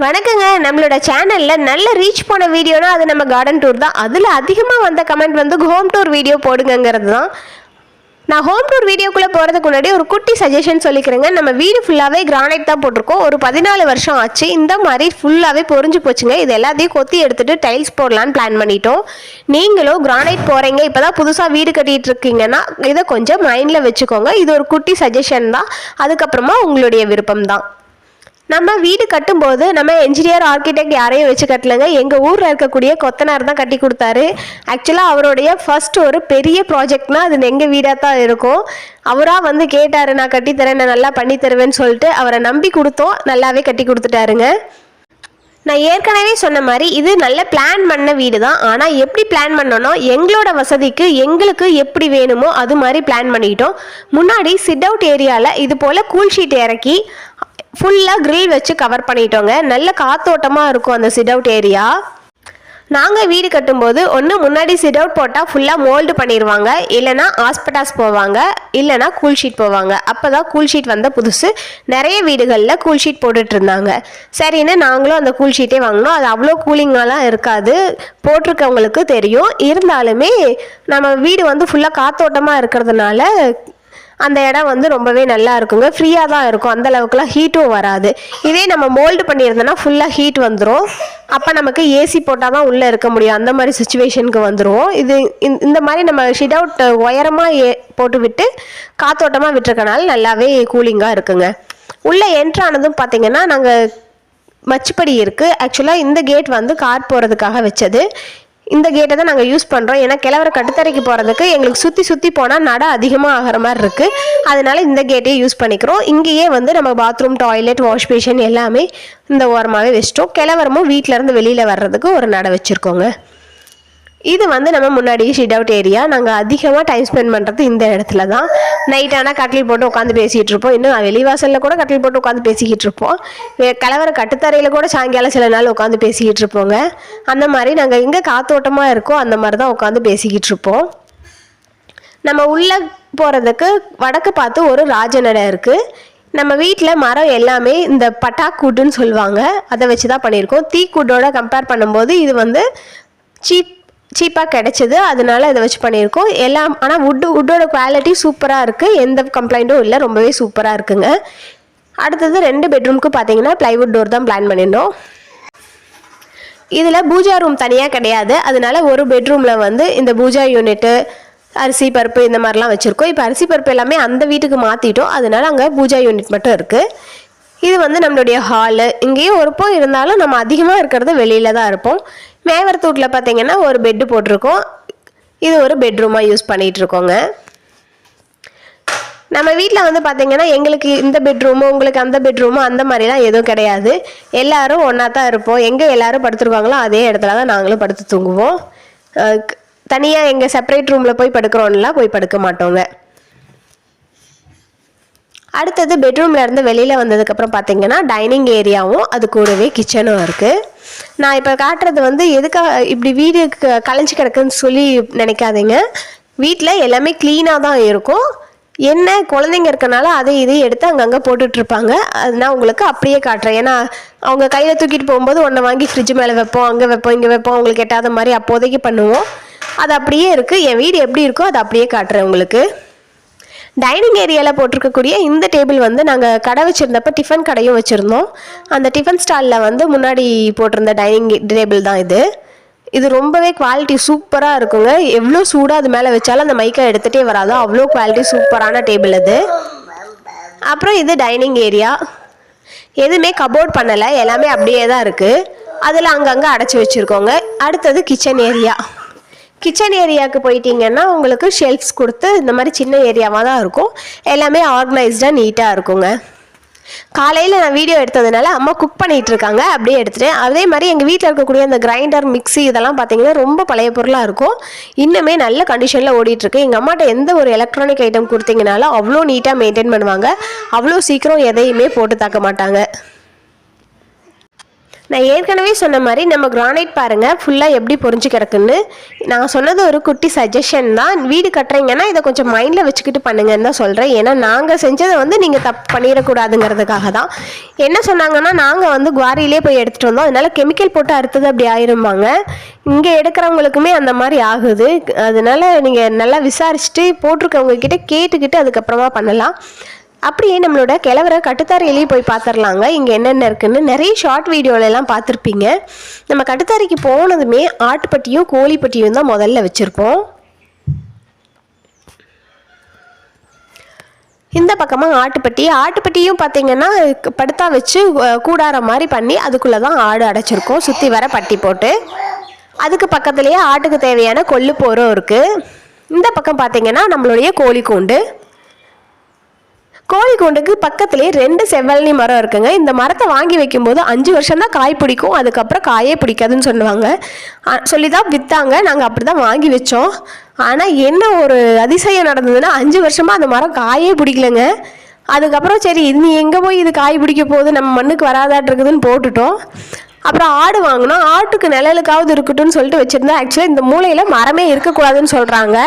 வணக்கங்க. நம்மளோட சேனலில் நல்ல ரீச் போன வீடியோனா அது நம்ம கார்டன் டூர் தான். அதில் அதிகமாக வந்த கமெண்ட் வந்து ஹோம் டூர் வீடியோ போடுங்கங்கிறது தான் நான் ஹோம் டூர் வீடியோக்குள்ளே போகிறதுக்கு முன்னாடி ஒரு குட்டி சஜஷன் சொல்லிக்கிறேங்க. நம்ம வீடு ஃபுல்லாகவே கிரானைட் தான் போட்டிருக்கோம். ஒரு பதினாலு வருஷம் ஆச்சு. இந்த மாதிரி ஃபுல்லாகவே பொறிஞ்சு போச்சுங்க. இது எல்லாத்தையும் கொத்தி எடுத்துட்டு டைல்ஸ் போடலான்னு பிளான் பண்ணிட்டோம். நீங்களும் கிரானைட் போகிறீங்க இப்போ தான் புதுசாக வீடு கட்டிகிட்டு இருக்கீங்கன்னா இதை கொஞ்சம் மைண்டில் வச்சுக்கோங்க. இது ஒரு குட்டி சஜஷன் தான். அதுக்கப்புறமா உங்களுடைய விருப்பம் தான் நம்ம வீடு கட்டும்போது நம்ம என்ஜினியர் ஆர்கிடெக்ட் யாரையும் வச்சு கட்டலைங்க. எங்கள் ஊரில் இருக்கக்கூடிய கொத்தனார் தான் கட்டி கொடுத்தாரு. ஆக்சுவலாக அவருடைய ஃபர்ஸ்ட் ஒரு பெரிய ப்ராஜெக்ட்னா அது எங்கள் வீடாக தான் இருக்கும். அவராக வந்து கேட்டார் நான் கட்டித்தரேன் நான் நல்லா பண்ணி தருவேன்னு சொல்லிட்டு அவரை நம்பி கொடுத்தோம். நல்லாவே கட்டி கொடுத்துட்டாருங்க. நான் ஏற்கனவே சொன்ன மாதிரி இது நல்ல பிளான் பண்ண வீடு தான். ஆனால் எப்படி பிளான் பண்ணோன்னா எங்களோட வசதிக்கு எங்களுக்கு எப்படி வேணுமோ அது மாதிரி பிளான் பண்ணிக்கிட்டோம் முன்னாடி சிட் அவுட் ஏரியாவில் இது போல் கூல் ஷீட் இறக்கி ஃபுல்லாக கிரில் வச்சு கவர் பண்ணிட்டோங்க. நல்ல காத்தோட்டமாக இருக்கும் அந்த சிட் அவுட் ஏரியா நாங்கள் வீடு கட்டும்போது ஒன்று முன்னாடி சிட் அவுட் போட்டால் ஃபுல்லாக மோல்டு பண்ணிடுவாங்க இல்லைனா ஹாஸ்பிட்டாஸ் போவாங்க. இல்லைனா கூல் ஷீட் போவாங்க. அப்போ தான் கூல் ஷீட் வந்த புதுசு. நிறைய வீடுகளில் கூல் ஷீட் போட்டுட்டு இருந்தாங்க. சரின்னு நாங்களும் அந்த கூல் ஷீட்டே வாங்கினோம். அது அவ்வளோ கூலிங்காலாம் இருக்காது. போட்டிருக்கவங்களுக்கு தெரியும். இருந்தாலுமே நம்ம வீடு வந்து ஃபுல்லாக காத்தோட்டமாக இருக்கிறதுனால அந்த இடம் வந்து ரொம்பவே நல்லா இருக்குங்க. ஃப்ரீயாக தான் இருக்கும். அந்த அளவுக்குலாம் ஹீட்டும் வராது. இதே நம்ம மோல்டு பண்ணியிருந்தோன்னா ஃபுல்லாக ஹீட் வந்துடும் அப்போ நமக்கு ஏசி போட்டால் தான் உள்ளே இருக்க முடியும். அந்த மாதிரி சுச்சுவேஷனுக்கு வந்துடும் இது இந்த- இந்த மாதிரி நம்ம ஷிட் அவுட் உயரமாக ஏ போட்டு விட்டு காத்தோட்டமாக விட்டுருக்கனால நல்லாவே கூலிங்காக இருக்குங்க. உள்ளே என்ட்ரானதும் பார்த்தீங்கன்னா நாங்கள் மச்சுப்படி இருக்குது ஆக்சுவலாக இந்த கேட் வந்து கார் போகிறதுக்காக வச்சது. இந்த கேட்டை தான் நாங்கள் யூஸ் பண்ணுறோம் ஏன்னா கிழவர கட்டுத்தரைக்கு போகிறதுக்கு எங்களுக்கு சுற்றி சுற்றி போனால் நட அதிகமாக ஆகிற மாதிரி இருக்குது அதனால இந்த கேட்டையே யூஸ் பண்ணிக்கிறோம். இங்கேயே வந்து நம்ம பாத்ரூம் டாய்லெட் வாஷ் பேஷன் எல்லாமே இந்த ஓரமாகவே வச்சிட்டோம். கிழவரமும் வீட்டிலேருந்து வெளியில் வர்றதுக்கு ஒரு நட வச்சுருக்கோங்க. இது வந்து நம்ம முன்னாடி ஷிட் அவுட் ஏரியா நாங்கள் அதிகமாக டைம் ஸ்பெண்ட் பண்ணுறது இந்த இடத்துல தான் நைட் ஆனால் கட்டில் போட்டு உட்காந்து பேசிகிட்டு இருப்போம். இன்னும் வெளிவாசலில் கூட கட்டில் போட்டு உட்காந்து பேசிக்கிட்டு இருப்போம். கலவர கட்டுத்தரையில் கூட சாயங்காலம் சில நாள் உட்காந்து பேசிக்கிட்டு இருப்போங்க. அந்த மாதிரி நாங்கள் எங்கே காத்தோட்டமாக இருக்கோ அந்த மாதிரி தான் உட்காந்து பேசிக்கிட்டு இருப்போம். நம்ம உள்ளே போகிறதுக்கு வடக்கு பார்த்து ஒரு ராஜநடை இருக்குது நம்ம வீட்டில் மரம் எல்லாமே இந்த பட்டாக்கூட்டுன்னு சொல்லுவாங்க. அதை வச்சு தான் பண்ணியிருக்கோம். தீக்கூட்டோட கம்பேர் பண்ணும்போது இது வந்து சீப் சீப்பாக கிடச்சிது. அதனால இதை வச்சு பண்ணியிருக்கோம். எல்லாம் ஆனால் வுட்டு வுட்டோட குவாலிட்டி சூப்பராக இருக்குது எந்த கம்ப்ளைண்ட்டும் இல்லை. ரொம்பவே சூப்பராக இருக்குங்க. அடுத்தது ரெண்டு பெட்ரூம்க்கு பார்த்தீங்கன்னா ப்ளைவுட் டோர் தான் பிளான் பண்ணியிருந்தோம். இதில் பூஜா ரூம் தனியாக கிடையாது. அதனால ஒரு பெட்ரூமில் வந்து இந்த பூஜா யூனிட்டு அரிசி பருப்பு இந்த மாதிரிலாம் வச்சுருக்கோம். இப்போ அரிசி பருப்பு எல்லாமே அந்த வீட்டுக்கு மாற்றிட்டோம் அதனால அங்கே பூஜா யூனிட் மட்டும் இருக்குது இது வந்து நம்மளுடைய ஹாலு இங்கேயும் ஒருப்போ இருந்தாலும் நம்ம அதிகமாக இருக்கிறது வெளியில தான் இருப்போம். மேவரத்தூட்டில் பார்த்தீங்கன்னா ஒரு பெட்டு போட்டிருக்கோம். இது ஒரு பெட்ரூமாக யூஸ் பண்ணிகிட்டு இருக்கோங்க. நம்ம வீட்டில் வந்து பார்த்தீங்கன்னா எங்களுக்கு இந்த பெட்ரூமு உங்களுக்கு அந்த பெட்ரூமு அந்த மாதிரிலாம் எதுவும் கிடையாது. எல்லாரும் ஒன்றா தான் இருப்போம். எங்கே எல்லாரும் படுத்துருக்காங்களோ அதே இடத்துல தான் நாங்களும் படுத்து தூங்குவோம். தனியாக எங்கள் செப்பரேட் ரூமில் போய் படுக்கிறோன்னா போய் படுக்க மாட்டோங்க. அடுத்தது பெட்ரூம்லேருந்து வெளியில் வந்ததுக்கப்புறம் பார்த்தீங்கன்னா டைனிங் ஏரியாவும் அது கூடவே கிச்சனும் இருக்குது நான் இப்போ காட்டுறது வந்து எதுக்காக இப்படி வீடு க- கலைஞ்சு கிடக்குன்னு சொல்லி நினைக்காதீங்க. வீட்டில் எல்லாமே க்ளீனாக தான் இருக்கும். என்ன குழந்தைங்க இருக்கனால அதை இதையும் எடுத்து அங்கங்கே போட்டுட்ருப்பாங்க அது நான் உங்களுக்கு அப்படியே காட்டுறேன். ஏன்னா அவங்க கையில் தூக்கிட்டு போகும்போது ஒன்றை வாங்கி ஃப்ரிட்ஜ் மேலே வைப்போம் அங்கே வைப்போம் இங்கே வைப்போம் உங்களுக்கு எட்டாத மாதிரி அப்போதைக்கு பண்ணுவோம். அது அப்படியே இருக்குது என் வீடு எப்படி இருக்கோ அதை அப்படியே காட்டுறேன் உங்களுக்கு. டைனிங் ஏரியாவில் போட்டிருக்கக்கூடிய இந்த டேபிள் வந்து நாங்கள் கடை வச்சுருந்தப்ப டிஃபன் கடையும் வச்சுருந்தோம். அந்த டிஃபன் ஸ்டாலில் வந்து முன்னாடி போட்டிருந்த டைனிங் டேபிள் தான் இது. இது ரொம்பவே குவாலிட்டி சூப்பராக இருக்குங்க. எவ்வளோ சூடாக அது மேலே வச்சாலும் அந்த மைக்கை எடுத்துகிட்டே வராதோ. அவ்வளோ குவாலிட்டி சூப்பரான டேபிள் இது அப்புறம் இது டைனிங் ஏரியா எதுவுமே கபோர்ட் பண்ணலை. எல்லாமே அப்படியே தான் இருக்குது அதில் அங்கங்கே அடைச்சி வச்சுருக்கோங்க. அடுத்தது கிச்சன் ஏரியா கிச்சன் ஏரியாவுக்கு போயிட்டீங்கன்னா உங்களுக்கு ஷெல்ஃப்ஸ் கொடுத்து இந்த மாதிரி சின்ன ஏரியாவாக தான் இருக்கும். எல்லாமே ஆர்கனைஸ்டாக நீட்டாக இருக்குங்க. காலையில் நான் வீடியோ எடுத்ததுனால அம்மா குக் பண்ணிகிட்டு இருக்காங்க அப்படியே எடுத்துகிட்டேன் அதே மாதிரி எங்கள் வீட்டில் இருக்கக்கூடிய அந்த கிரைண்டர் மிக்ஸி இதெல்லாம் பார்த்தீங்கன்னா ரொம்ப பழைய பொருளாக இருக்கும். இன்னுமே நல்ல கண்டிஷனில் ஓடிட்டுருக்கு. எங்கள் அம்மாட்ட எந்த ஒரு எலக்ட்ரானிக் ஐட்டம் கொடுத்தீங்கனாலும் அவ்வளோ நீட்டாக மெயின்டைன் பண்ணுவாங்க. அவ்வளோ சீக்கிரம் எதையுமே போட்டு தாக்க மாட்டாங்க. நான் ஏற்கனவே சொன்ன மாதிரி நம்ம கிரானைட் பாருங்கள் ஃபுல்லாக எப்படி பொறிஞ்சு கிடக்குன்னு. நான் சொன்னது ஒரு குட்டி சஜஷன் தான். வீடு கட்டுறீங்கன்னா இதை கொஞ்சம் மைண்டில் வச்சுக்கிட்டு பண்ணுங்கன்னு தான் சொல்கிறேன் ஏன்னா நாங்கள் செஞ்சதை வந்து நீங்கள் தப்பு பண்ணிடக்கூடாதுங்கிறதுக்காக தான். என்ன சொன்னாங்கன்னா நாங்கள் வந்து குவாரியிலே போய் எடுத்துகிட்டு வந்தோம். அதனால கெமிக்கல் போட்டு அறுத்தது அப்படி ஆயிரும்பாங்க. இங்கே எடுக்கிறவங்களுக்குமே அந்த மாதிரி ஆகுது. அதனால் நீங்கள் நல்லா விசாரிச்சுட்டு போட்டிருக்கவங்க கிட்டே கேட்டுக்கிட்டு அதுக்கப்புறமா பண்ணலாம். அப்படியே நம்மளோட கிழவரை கட்டுத்தாரையிலேயே போய் பார்த்துடலாங்க இங்கே என்னென்ன இருக்குன்னு நிறைய ஷார்ட் வீடியோலெல்லாம் பார்த்துருப்பீங்க. நம்ம கட்டுத்தாரைக்கு போனதுமே ஆட்டுப்பட்டியும் கோழிப்பட்டியும் தான் முதல்ல வச்சுருப்போம். இந்த பக்கமாக ஆட்டுப்பட்டி. ஆட்டுப்பட்டியும் பார்த்தீங்கன்னா படுத்தா வச்சு கூடார மாதிரி பண்ணி அதுக்குள்ளே தான் ஆடு அடைச்சிருக்கோம். சுற்றி வர பட்டி போட்டு. அதுக்கு பக்கத்துலேயே ஆட்டுக்கு தேவையான கொள்ளு போரும் இருக்குது இந்த பக்கம் பார்த்தீங்கன்னா நம்மளுடைய கோழி கூண்டு கோழிக்கூண்டுக்கு பக்கத்துலேயே ரெண்டு செவ்வல்லி மரம் இருக்குங்க. இந்த மரத்தை வாங்கி வைக்கும்போது அஞ்சு வருஷம் தான் காய் பிடிக்கும். அதுக்கப்புறம் காயே பிடிக்காதுன்னு சொல்லுவாங்க. சொல்லி தான் விற்றாங்க நாங்கள் அப்படி தான் வாங்கி வச்சோம். ஆனால் என்ன ஒரு அதிசயம் நடந்ததுன்னா அஞ்சு வருஷமாக அந்த மரம் காயே பிடிக்கலங்க. அதுக்கப்புறம் சரி இது எங்கே போய் இது காய் பிடிக்க போகுது? நம்ம மண்ணுக்கு வராதாட்டு இருக்குதுன்னு போட்டுட்டோம். அப்புறம் ஆடு வாங்கினோம். ஆட்டுக்கு நிழலுக்காவது இருக்கட்டும்னு சொல்லிட்டு வச்சுருந்தா ஆக்சுவலாக இந்த மூலையில் மரமே இருக்கக்கூடாதுன்னு சொல்கிறாங்க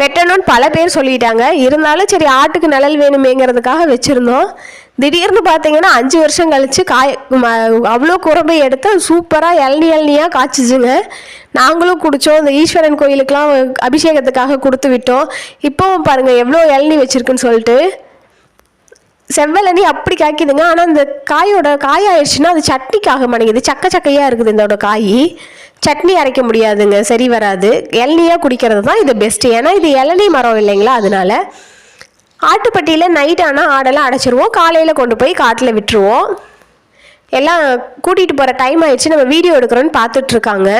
வெட்டணும்னு பல பேர் சொல்லிட்டாங்க. இருந்தாலும் சரி ஆட்டுக்கு நிழல் வேணுமேங்கிறதுக்காக வச்சுருந்தோம். திடீர்னு பார்த்தீங்கன்னா அஞ்சு வருஷம் கழித்து காய் அவ்வளோ குரம்பை எடுத்து சூப்பராக இளநி இளநியாக காய்ச்சிச்சுங்க. நாங்களும் குடித்தோம் இந்த ஈஸ்வரன் கோயிலுக்கெலாம் அபிஷேகத்துக்காக கொடுத்து விட்டோம். இப்போவும் பாருங்கள் எவ்வளோ இளநி வச்சுருக்குன்னு சொல்லிட்டு. செவ்வலனி அப்படி காய்க்குதுங்க. ஆனால் இந்த காயோட காய் ஆயிடுச்சுன்னா அது சட்னிக்காக மாட்டேங்குது சக்க சக்கையாக இருக்குது இதோட காய். சட்னி அரைக்க முடியாதுங்க சரி வராது. இளநியாக குடிக்கிறது தான் இது பெஸ்ட்டு ஏன்னா இது இளநீ மரம் இல்லைங்களா அதனால. ஆட்டுப்பட்டியில் நைட் ஆனால் ஆடெல்லாம் அடைச்சிருவோம். காலையில் கொண்டு போய் காட்டில் விட்டுருவோம். எல்லாம் கூட்டிகிட்டு போகிற டைம் ஆயிடுச்சு. நம்ம வீடியோ எடுக்கிறோன்னு பார்த்துட்ருக்காங்க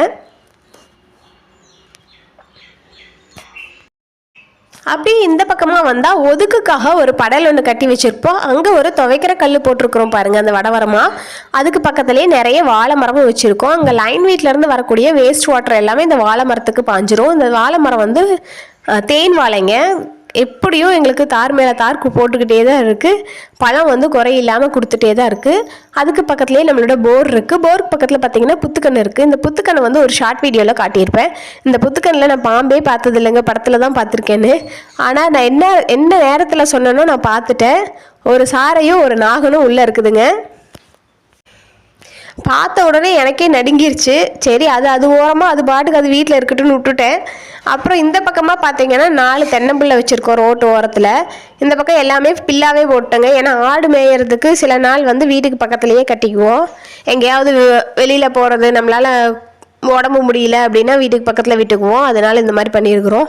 அப்படியே இந்த பக்கமாக வந்தால் ஒதுக்குக்காக ஒரு படல் ஒன்று கட்டி வச்சுருப்போம். அங்கே ஒரு துவைக்கிற கல் போட்டிருக்கிறோம் பாருங்கள் அந்த வடவரமாக அதுக்கு பக்கத்துலேயே நிறைய வாழை மரமும் வச்சுருக்கோம். அங்கே லைன் வீட்டிலேருந்து வரக்கூடிய வேஸ்ட் வாட்டர் எல்லாமே இந்த வாழை மரத்துக்கு பாஞ்சிரும். இந்த வாழை மரம் வந்து தேன் வாழைங்க. எப்படியும் எங்களுக்கு தார் மேலே தார் போட்டுக்கிட்டே தான் இருக்குது பழம் வந்து குறையில்லாமல் கொடுத்துட்டே தான் இருக்குது அதுக்கு பக்கத்துலேயே நம்மளோட போர் இருக்குது போருக்கு பக்கத்தில் பார்த்தீங்கன்னா புத்துக்கண் இருக்குது இந்த புத்துக்கனை வந்து ஒரு ஷார்ட் வீடியோவில் காட்டியிருப்பேன். இந்த புத்துக்கண்ணில் நான் பாம்பே பார்த்தது இல்லைங்க. படத்தில் தான் பார்த்துருக்கேன்னு. ஆனால் நான் என்ன என்ன நேரத்தில் சொன்னேனோ நான் பார்த்துட்டேன். ஒரு சாரையும் ஒரு நாகனும் உள்ளே இருக்குதுங்க. பார்த்த உடனே எனக்கே நடுங்கிருச்சு. சரி அது அது ஓரமாக அது பாட்டுக்கு அது வீட்டில் இருக்கட்டும்னு விட்டுட்டேன். அப்புறம் இந்த பக்கமாக பார்த்தீங்கன்னா நாலு தென்னம்பிள்ளை வச்சுருக்கோம் ரோட்டு ஓரத்தில். இந்த பக்கம் எல்லாமே பில்லாவே போட்டுங்க. ஏன்னா ஆடு மேயறதுக்கு சில நாள் வந்து வீட்டுக்கு பக்கத்துலேயே கட்டிக்குவோம். எங்கேயாவது வெளியில் போகிறது நம்மளால் உடம்பு முடியல அப்படின்னா வீட்டுக்கு பக்கத்தில் விட்டுக்குவோம். அதனால் இந்த மாதிரி பண்ணியிருக்கிறோம்.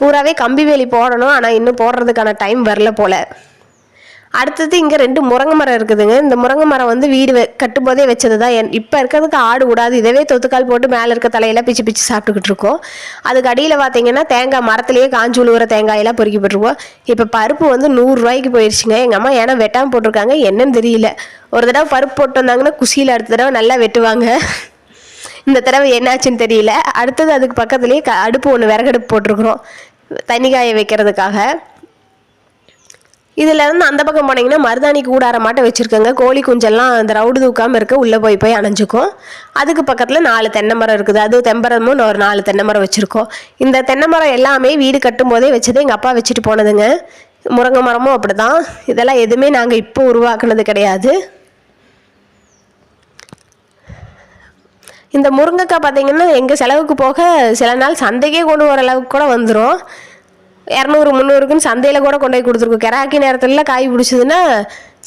பூராவே கம்பி வேலி போடணும். ஆனால் இன்னும் போடுறதுக்கான டைம் வரல போல். அடுத்தது இங்கே ரெண்டு முருங்கை மரம் இருக்குதுங்க. இந்த முருங்கை மரம் வந்து வீடு கட்டும்போதே வச்சது தான் இப்போ இருக்கிறதுக்கு ஆடு விடாது இதவே தொத்துக்கால் போட்டு மேலே இருக்க தலையெல்லாம் பிச்சு பிச்சு சாப்பிட்டுக்கிட்டு இருக்கோம். அதுக்கு அடியில் பார்த்தீங்கன்னா தேங்காய் மரத்துலேயே காஞ்சி உழுவுற தேங்காயெல்லாம் பொறுக்கிப்பட்டுருவோம் இப்போ பருப்பு வந்து நூறுரூவாய்க்கு போயிடுச்சுங்க எங்கள் அம்மா ஏன்னா வெட்டாமல் போட்டிருக்காங்க. என்னன்னு தெரியல. ஒரு தடவை பருப்பு போட்டு வந்தாங்கன்னா குசியில் அடுத்த தடவை நல்லா வெட்டுவாங்க. இந்த தடவை என்னாச்சுன்னு தெரியல. அடுத்தது அதுக்கு பக்கத்துலேயே க அடுப்பு ஒன்று விறகடுப்பு போட்டிருக்குறோம். தண்ணி காய வைக்கிறதுக்காக. இதுல இருந்து அந்த பக்கம் போனீங்கன்னா மருதாணி கூடார மாட்ட வச்சிருக்கங்க. கோழி குஞ்செல்லாம் அந்த ரவுடு தூக்காமல் இருக்க உள்ள போய் போய் அணைஞ்சுக்கும். அதுக்கு பக்கத்துல நாலு தென்னை மரம் இருக்குது. அது தெம்பரமும் ஒரு நாலு தென்னை மரம் வச்சிருக்கோம். இந்த தென்னை மரம் எல்லாமே வீடு கட்டும் போதே வச்சது எங்க அப்பா வச்சுட்டு போனதுங்க. முருங்கை மரமும் அப்படிதான். இதெல்லாம் எதுவுமே நாங்கள் இப்போ உருவாக்குனது கிடையாது. இந்த முருங்கைக்காய் பார்த்தீங்கன்னா எங்கள் செலவுக்கு போக சில நாள் சந்தைக்கே கொண்டு வர அளவுக்கு கூட வந்துடும் இரநூறு முந்நூறுக்குன்னு சந்தையில் கூட கொண்டு போய் கொடுத்துருக்கோம். கெராக்கி நேரத்தில் காய் பிடிச்சதுன்னா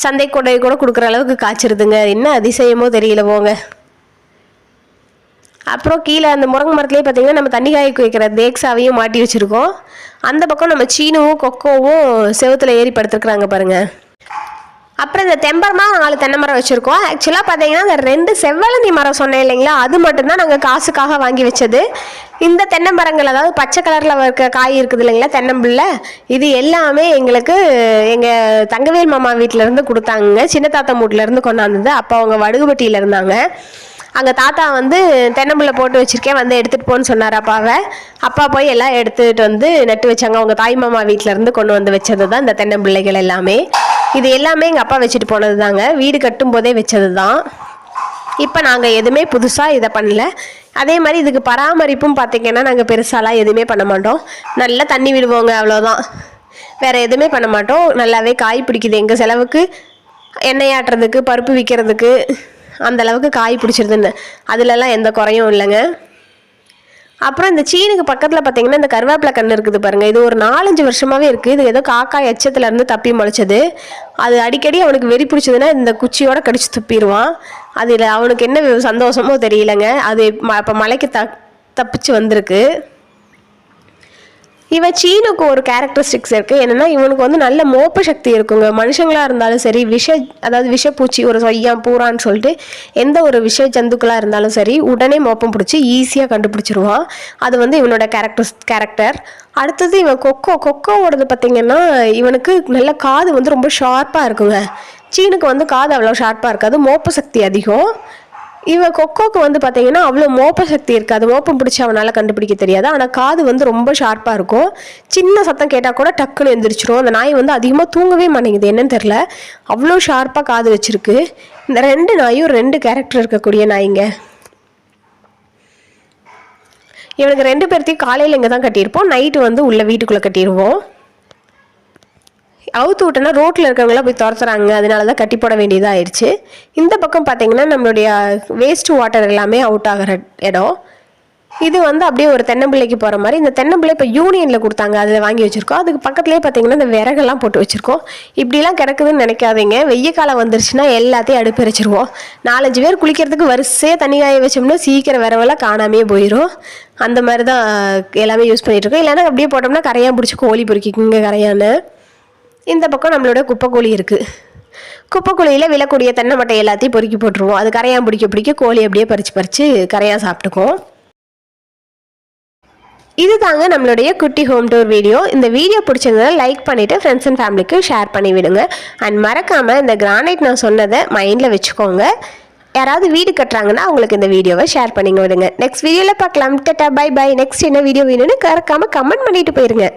சந்தைக்கு கொண்டு போய் கூட கொடுக்குற அளவுக்கு காய்ச்சிருதுங்க. என்ன அதிசயமோ தெரியல போங்க. அப்புறம் கீழே அந்த முருங்கை மரத்துலேயே பார்த்தீங்கன்னா நம்ம தண்ணி காய்க்கு வைக்கிற தேக்ஸாவையும் மாட்டி வச்சுருக்கோம். அந்த பக்கம் நம்ம சீனுவும் கொக்கோவும் செவுத்துல ஏறி படுத்துருக்குறாங்க பாருங்கள் அப்புறம் இந்த தெம்பரமாக நாலு தென்னை மரம் வச்சுருக்கோம். ஆக்சுவலாக பார்த்தீங்கன்னா இந்த ரெண்டு செவ்வழந்தி மரம் சொன்னேன் இல்லைங்களா அது மட்டும்தான் நாங்கள் காசுக்காக வாங்கி வச்சது. இந்த தென்னை மரங்கள் அதாவது பச்சை கலரில் இருக்க காய் இருக்குது இல்லைங்களா தென்னம்பிள்ளை இது எல்லாமே எங்களுக்கு எங்கள் தங்கவேல் மாமா வீட்டிலேருந்து கொடுத்தாங்க. சின்ன தாத்தா மூட்டிலேருந்து கொண்டாந்தது. அப்போ அவங்க வடுகுபட்டியில் இருந்தாங்க. அங்கே தாத்தா வந்து தென்னம்பிள்ளை போட்டு வச்சுருக்கேன் வந்து எடுத்துகிட்டு போன்னு சொன்னார் அப்பாவை. அப்பா போய் எல்லாம் எடுத்துகிட்டு வந்து நட்டு வச்சாங்க. அவங்க தாய் மாமா வீட்டிலேருந்து இருந்து கொண்டு வந்து வச்சது தான் இந்த தென்னம்பிள்ளைகள் எல்லாமே. இது எல்லாமே எங்கள் அப்பா வச்சுட்டு போனது தாங்க வீடு கட்டும் போதே வச்சது தான் இப்போ நாங்கள் எதுவுமே புதுசாக இதை பண்ணல. அதே மாதிரி இதுக்கு பராமரிப்பும் பார்த்திங்கன்னா நாங்கள் பெருசாலாம் எதுவுமே பண்ண மாட்டோம். நல்லா தண்ணி விடுவோங்க அவ்வளோதான் வேறு எதுவுமே பண்ண மாட்டோம். நல்லாவே காய் பிடிக்குது. எங்கள் செலவுக்கு எண்ணெய் ஆட்டுறதுக்கு பருப்பு விற்கிறதுக்கு அந்தளவுக்கு காய் பிடிச்சிருதுன்னு. அதுலலாம் எந்த குறையும் இல்லைங்க. அப்புறம் இந்த சீனுக்கு பக்கத்தில் பார்த்தீங்கன்னா இந்த கருவேப்பிலை கன்று இருக்குது பாருங்கள் இது ஒரு நாலஞ்சு வருஷமாகவே இருக்குது இது ஏதோ காக்கா எச்சத்துலேருந்து தப்பி முளைச்சது. அது அடிக்கடி அவனுக்கு வெறி பிடிச்சதுன்னா இந்த குச்சியோட கடிச்சு துப்பிடுவான். அதில் அவனுக்கு என்ன சந்தோஷமோ தெரியலங்க. அது இப்போ மலைக்கு த தப்பிச்சு வந்திருக்கு. இவன் சீனுக்கு ஒரு கேரக்டரிஸ்டிக்ஸ் இருக்குது என்னென்னா இவனுக்கு வந்து நல்ல மோப்ப சக்தி இருக்குங்க. மனுஷங்களாக இருந்தாலும் சரி விஷ அதாவது விஷப்பூச்சி ஒரு சொய்யான் பூரான்னு சொல்லிட்டு எந்த ஒரு விஷ ஜந்துக்களாக இருந்தாலும் சரி உடனே மோப்பம் பிடிச்சி ஈஸியாக கண்டுபிடிச்சிருவான். அது வந்து இவனோட கேரக்டர்ஸ் கேரக்டர் அடுத்தது இவன் கொக்கோ. கொக்கோவோடது பார்த்திங்கன்னா இவனுக்கு நல்ல காது வந்து ரொம்ப ஷார்ப்பாக இருக்குங்க. சீனுக்கு வந்து காது அவ்வளோ ஷார்ப்பாக இருக்காது. மோப்ப சக்தி அதிகம். இவன் கொக்கோக்கு வந்து பார்த்தீங்கன்னா அவ்வளோ மோப்ப சக்தி இருக்காது மோப்பம் பிடிச்சி அவனால் கண்டுபிடிக்க தெரியாது. ஆனால் காது வந்து ரொம்ப ஷார்ப்பாக இருக்கும். சின்ன சத்தம் கேட்டால் கூட டக்குன்னு எந்திரிச்சிரும். அந்த நாய் வந்து அதிகமாக தூங்கவே மாட்டேங்குது. என்னன்னு தெரில அவ்வளோ ஷார்ப்பாக காது வச்சிருக்கு. இந்த ரெண்டு நாயும் ரெண்டு கேரக்டர் இருக்கக்கூடிய நாய்ங்க. இவனுக்கு ரெண்டு பேர்த்தையும் காலையில் இங்கே தான் கட்டியிருப்போம். நைட்டு வந்து உள்ள வீட்டுக்குள்ளே கட்டிடுவோம் அவுத்து விட்டோன்னா ரோட்டில் இருக்கிறவங்களாம் போய் துரத்துறாங்க. அதனால தான் கட்டி போட வேண்டியதாக ஆயிடுச்சு. இந்த பக்கம் பார்த்தீங்கன்னா நம்மளுடைய வேஸ்ட் வாட்டர் எல்லாமே அவுட் ஆகிற இடம். இது வந்து அப்படியே ஒரு தென்னம்பிள்ளைக்கு போகிற மாதிரி. இந்த தென்னம்பிள்ளை இப்போ யூனியனில் கொடுத்தாங்க. அதில் வாங்கி வச்சுருக்கோம். அதுக்கு பக்கத்துலேயே பார்த்தீங்கன்னா இந்த விறகெல்லாம் போட்டு வச்சுருக்கோம். இப்படிலாம் கிடக்குதுன்னு நினைக்காதீங்க. வெய்ய காலம் வந்துருச்சுன்னா எல்லாத்தையும் அடுப்பெரிச்சிருவோம் நாலஞ்சு பேர் குளிக்கிறதுக்கு வரிசையாக தண்ணி காய வச்சோம்னா சீக்கிரம் விரவெல்லாம் காணாமே போயிடும் அந்த மாதிரி தான் எல்லாமே யூஸ் பண்ணிகிட்ருக்கோம் இல்லைன்னா அப்படியே போட்டோம்னா கரையான் பிடிச்சி கோழி பொறுக்கிக்குங்க கரையான்னு இந்த பக்கம் நம்மளோட குப்பைக்கோழி இருக்குது குப்பைக்குழியில் விழக்கூடிய தென்னை மட்டை எல்லாத்தையும் பொறுக்கி போட்டுருவோம். அது கரையான் பிடிக்க பிடிக்க கோழி அப்படியே பறித்து பறித்து கரையாக சாப்பிட்டுக்கும் இது தாங்க நம்மளுடைய குட்டி ஹோம் டூர் வீடியோ. இந்த வீடியோ பிடிச்சிருந்தா லைக் பண்ணிவிட்டு ஃப்ரெண்ட்ஸ் அண்ட் ஃபேமிலிக்கு ஷேர் பண்ணி விடுங்க. அண்ட் மறக்காமல் இந்த கிரானைட் நான் சொன்னதை மைண்டில் வச்சுக்கோங்க. யாராவது வீடு கட்டுறாங்கன்னா அவங்களுக்கு இந்த வீடியோவை ஷேர் பண்ணிங்க விடுங்க. நெக்ஸ்ட் வீடியோவில் பார்க்கலாம். டட்டா பை பை நெக்ஸ்ட் என்ன வீடியோ வேணும்னு கறக்காமல் கமெண்ட் பண்ணிட்டு போயிருங்க.